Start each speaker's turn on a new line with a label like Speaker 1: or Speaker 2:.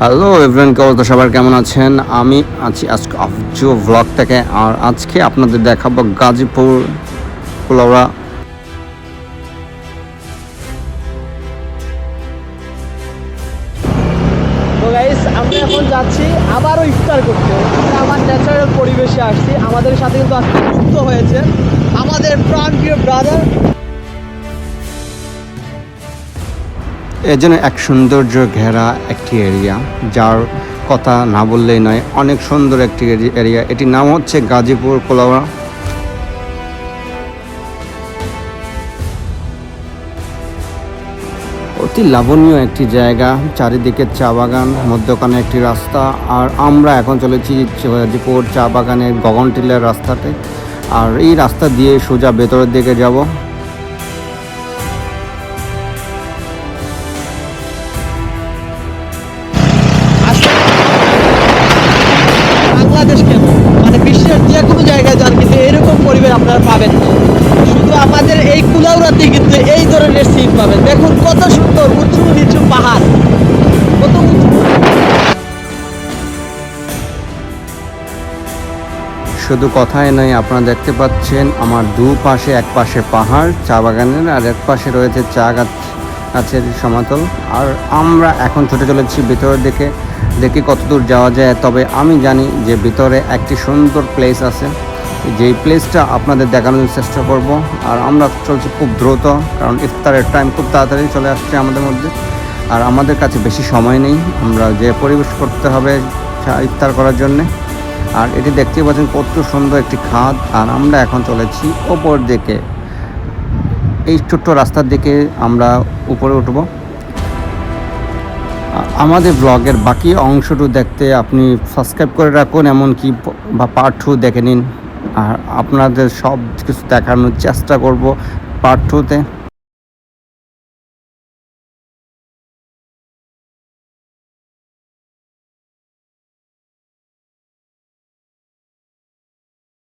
Speaker 1: Hello everyone কে অবস্থা? সবার কেমন আছেন? আমি আছি আজকে আফজু ভ্লগ থেকে, আর আজকে আপনাদের দেখাবো গাজীপুর কুলাউড়া
Speaker 2: তো আমরা এখন যাচ্ছি আবারও ইফতার আমরা ন্যাচারাল পরিবেশে আসছি। আমাদের সাথে কিন্তু আজকে যুক্ত হয়েছে আমাদের প্রাণ প্রিয় ব্রাদার
Speaker 1: এর জন্য এক সৌন্দর্য ঘেরা একটি এরিয়া যার কথা না বললেই নয়, অনেক সুন্দর একটি এরিয়া এটির নাম হচ্ছে গাজীপুর কুলাউড়া অতি লাবণীয় একটি জায়গা, চারিদিকে চা বাগান, মধ্যখানে একটি রাস্তা, আর আমরা এখন চলেছি গাজীপুর চা বাগানের গগনটিলের রাস্তাতে। আর এই রাস্তা দিয়ে সোজা ভেতরের দিকে যাব।
Speaker 2: আপনারা পাবেন। শুধু আমাদের এই কুলাউড়াতেই কিন্তু এই ধরনের সিন পাবেন। দেখুন কত সুন্দর উঁচু নিচু পাহাড়। কত উঁচু।
Speaker 1: শুধু কথাই নয়, আপনারা দেখতে পাচ্ছেন আমার দু পাশে এক পাশে পাহাড়, চা বাগানের, আর এক পাশে রয়েছে চা গাছ, গাছের সমাতল। আর আমরা এখন ছুটে চলেছি ভিতরের দিকে। দেখি কতদূর যাওয়া যায়। তবে আমি জানি যে ভিতরে একটি সুন্দর প্লেস আছে। যেই প্লেসটা আপনাদের দেখানোর চেষ্টা করব। আর আমরা চলছি খুব দ্রুত, কারণ ইফতারের টাইম খুব তাড়াতাড়ি চলে আসছে আমাদের মধ্যে। আর আমাদের কাছে বেশি সময় নেই, আমরা যে পরিবেশ করতে হবে ইফতার করার জন্যে। আর এটি দেখতে পাচ্ছেন কত সুন্দর একটি খাদ। আর আমরা এখন চলেছি ওপর দিকে। এই ছোট্ট রাস্তার দিকে আমরা উপরে উঠব। আমাদের ব্লগের বাকি অংশটু দেখতে আপনি সাবস্ক্রাইব করে রাখুন, এমনকি বা পার্ট টু দেখে নিন। আর আপনাদের সব কিছু দেখানোর চেষ্টা করব পাঠ্যতে